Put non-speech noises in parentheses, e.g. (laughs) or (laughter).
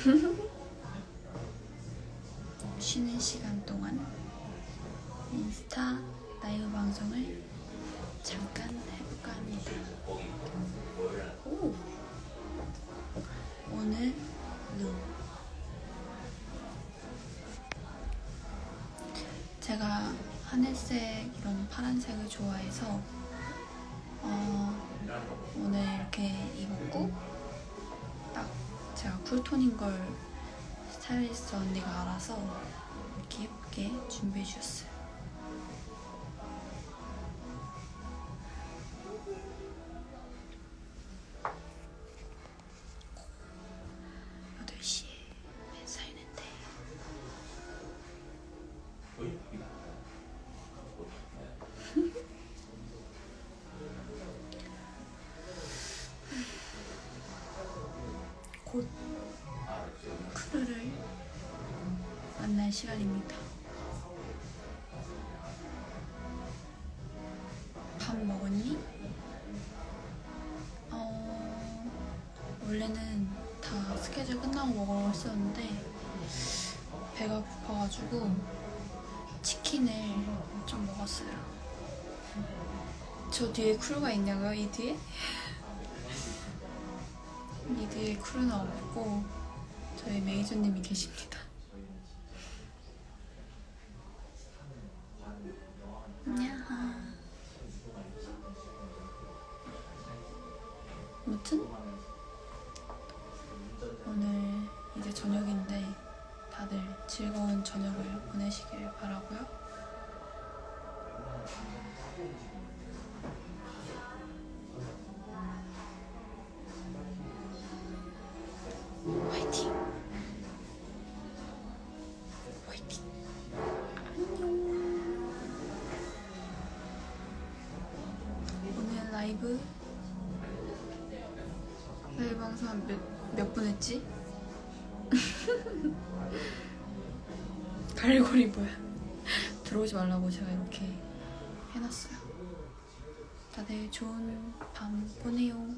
(laughs) 쉬는 시간 동안 인스타 라이브 방송을 잠깐 해볼까 합니다. 오! 오늘 루 제가 하늘색 이런 파란색을 좋아해서 어, 오늘 이렇게 입었고 쿨톤인 걸 스타일리스트 언니가 알아서 이렇게 예쁘게 준비해 주셨어요. 여 (laughs) 크루를 만날 시간입니다. 밥 먹었니? 어, 원래는 다 스케줄 끝나고 먹으려고 했었는데 배가 고파가지고 치킨을 좀 먹었어요. 저 뒤에 크루가 있냐고요? 이 뒤에? (laughs) 이 뒤에 크루는 없고 저희 메이저님이 계십니다. 야하. 아무튼 오늘 이제 저녁인데 다들 즐거운 저녁을 보내시길 바라고요. 화이팅! 라이브 라이브 방송 몇, 몇 분 했지? (laughs) 갈고리 뭐야? 들어오지 말라고 제가 이렇게 해놨어요. 다들 좋은 밤 보내요.